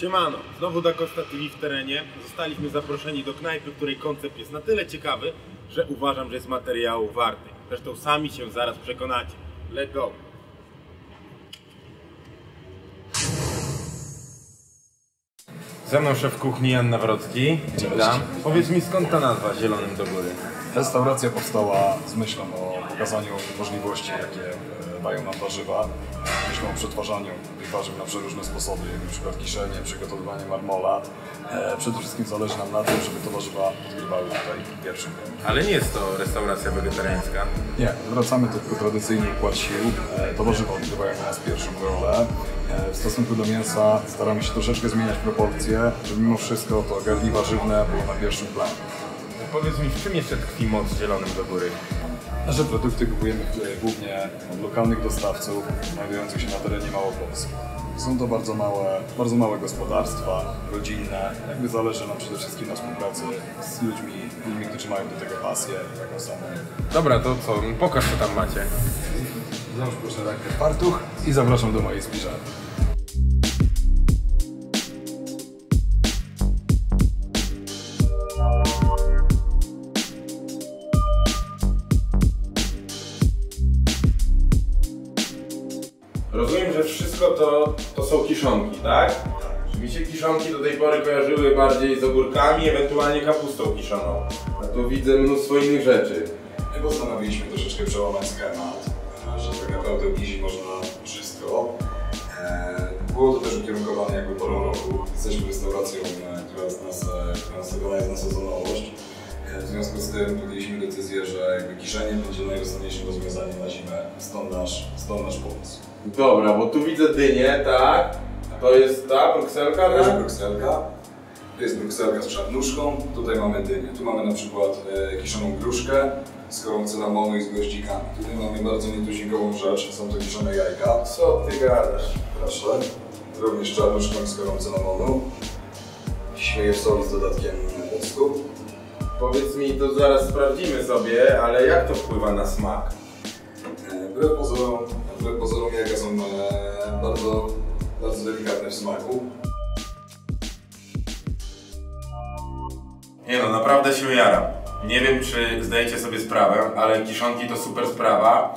Siemano, znowu Da Costa TV w terenie. Zostaliśmy zaproszeni do knajpy, której koncept jest na tyle ciekawy, że uważam, że jest materiału warty. Zresztą sami się zaraz przekonacie. Let's go! Ze mną szef kuchni Jan Nawrocki. Witam. Powiedz mi skąd ta nazwa Zielonym do Góry? Restauracja powstała z myślą o pokazaniu możliwości, jakie dają nam warzywa, myślą o przetwarzaniu tych warzyw na przeróżne sposoby, jak na przykład kiszenie, przygotowywanie marmola. E, Przede wszystkim zależy nam na tym, żeby te warzywa odgrywały tutaj pierwszą rolę. Ale nie jest to restauracja wegetariańska. Nie, wracamy do tradycyjny układ sił. E, To warzywa odgrywają u nas pierwszą rolę. E, W stosunku do mięsa staramy się troszeczkę zmieniać proporcje, żeby mimo wszystko to garniwa żywne było na pierwszym planie. Powiedz mi, w czym jeszcze tkwi moc Zielonym do Góry? Nasze produkty kupujemy głównie od lokalnych dostawców znajdujących się na terenie Małopolski. Są to bardzo małe, bardzo małe gospodarstwa, rodzinne. Jakby zależy nam przede wszystkim na współpracy z ludźmi, ludźmi, którzy mają do tego pasję, taką samą. Dobra, to co? Pokaż co tam macie. Załóż proszę rękę w fartuch i zapraszam do mojej spiżarni. Są kiszonki, tak? Mi się kiszonki do tej pory kojarzyły bardziej z ogórkami, ewentualnie kapustą kiszoną. A tu widzę mnóstwo innych rzeczy. My postanowiliśmy troszeczkę przełamać schemat, że tak naprawdę obniżyć można wszystko. E, Było to też ukierunkowane jakby porą roku. Jesteśmy restauracją, która jest nas, nastawiona jest na sezonowość. E, W związku z tym podjęliśmy decyzję, że jakby kiszenie będzie najrozsądniejszym rozwiązaniem na zimę. Stąd nasz, stąd nasz pomysł. Dobra, bo tu widzę dynię, tak? To jest ta brukselka, To jest tak? brukselka. To jest brukselka z czarnuszką. Tutaj mamy dynię. Tu mamy na przykład e, kiszoną gruszkę z korą cynamonu i z goździkami. Tutaj mamy bardzo nietuzinkową rzecz. Są to kiszone jajka. Co ty gadasz? Proszę. Również czarnuszką i z korą cynamonu. Śmieję soli z dodatkiem octu. Powiedz mi, to zaraz sprawdzimy sobie, ale jak to wpływa na smak? W smaku. Nie no, naprawdę się jaram. Nie wiem, czy zdajecie sobie sprawę, ale kiszonki to super sprawa,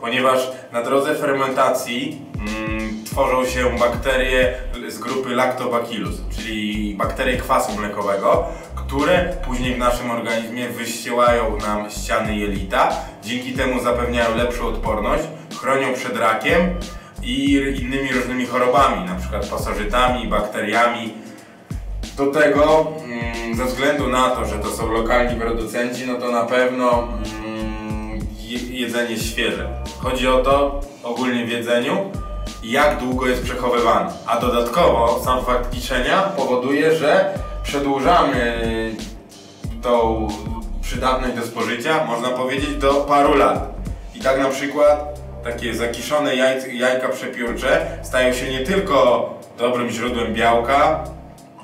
ponieważ na drodze fermentacji mm, tworzą się bakterie z grupy Lactobacillus, czyli bakterie kwasu mlekowego, które później w naszym organizmie wyściełają nam ściany jelita, dzięki temu zapewniają lepszą odporność, chronią przed rakiem i innymi różnymi chorobami, na przykład pasożytami, bakteriami, do tego, mm, ze względu na to, że to są lokalni producenci, no to na pewno mm, je- jedzenie świeże. Chodzi o to, ogólnie w jedzeniu, jak długo jest przechowywane. A dodatkowo sam fakt kiszenia powoduje, że przedłużamy tą przydatność do spożycia, można powiedzieć, do paru lat. I tak na przykład takie zakiszone jaj, jajka przepiórcze stają się nie tylko dobrym źródłem białka,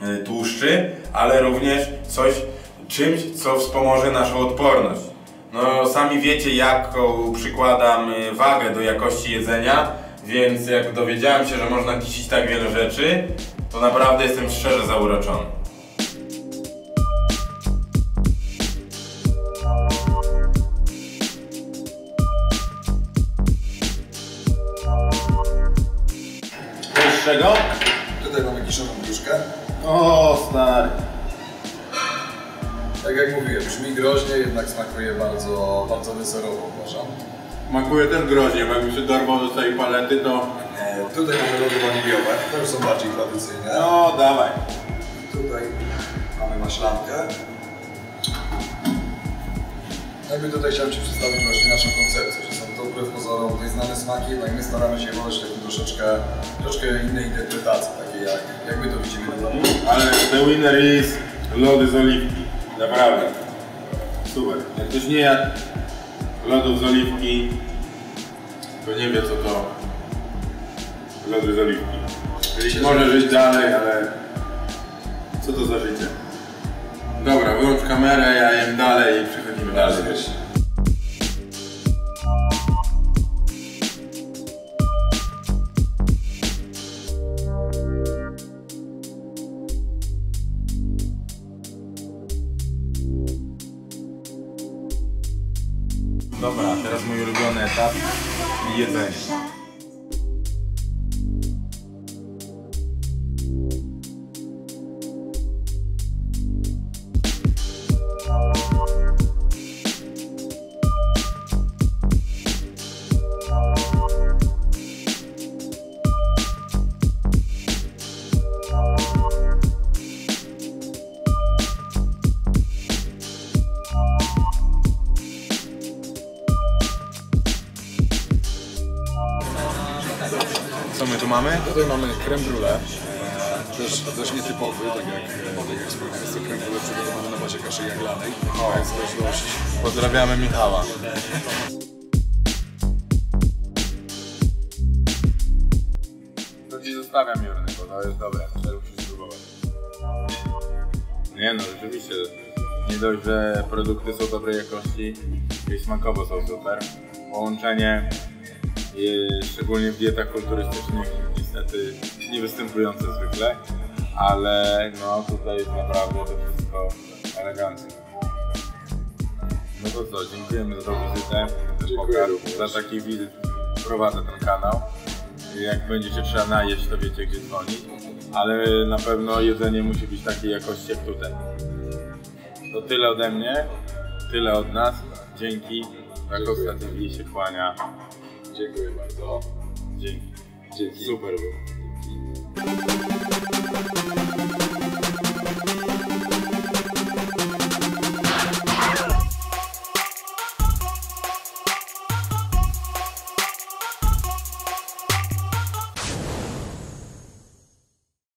y, tłuszczy, ale również coś, czymś, co wspomoże naszą odporność. No sami wiecie jaką przykładam y, wagę do jakości jedzenia, więc jak dowiedziałem się, że można kisić tak wiele rzeczy, to naprawdę jestem szczerze zauroczony. Czego? Tutaj mamy kiszoną gruszkę. O, stary. Tak jak mówiłem, brzmi groźnie, jednak smakuje bardzo, bardzo deserowo uważam. Smakuje też groźnie, bo jakby się dorwał do tej palety, to... E, tutaj mamy lody waniliowe, to już są bardziej tradycyjne. No, dawaj. Tutaj mamy maślankę. Jakby tutaj chciałem Ci przedstawić właśnie naszą koncepcję, że są wbrew pozorom tutaj znane smaki, jednak my staramy się wołać taką troszeczkę, troszeczkę innej interpretacji, takiej jak, jak my to widzimy na domu. Ale the winner is lody z oliwki. Naprawdę. Super. Jak ktoś nie jadł lodów z oliwki, to nie wie co to lody z oliwki. Myślę, Może że- żyć dalej, ale co to za życie? Dobra, wyłącz kamerę, ja jem dalej i przechodzimy dalej. Dobra, teraz mój ulubiony etap, jedzenie. Co my tu mamy? Tutaj mamy creme brulee, też, też nietypowy, tak jak, tak jak wspomniałem, jest to creme brulee przygotowany na bazie kaszy jaglanej. To jest też dość Pozdrawiamy Michała. To ci zostawiam Jurny, bo to jest dobre, musisz spróbować. Nie no, rzeczywiście. Nie dość, że produkty są dobrej jakości, i smakowo są super. Połączenie, szczególnie w dietach kulturystycznych, niestety nie występujące zwykle, ale no tutaj jest naprawdę to wszystko elegancko. No to co, dziękujemy za tą wizytę. Za taki wizyt prowadzę ten kanał. Jak będziecie trzeba najeść, to wiecie gdzie dzwonić. Ale na pewno jedzenie musi być takiej jakości jak tutaj. To tyle ode mnie, tyle od nas. Dzięki. Rakowska TV się kłania. Dziękuję bardzo. Dzięki. Dzięki. Super było. Dzięki.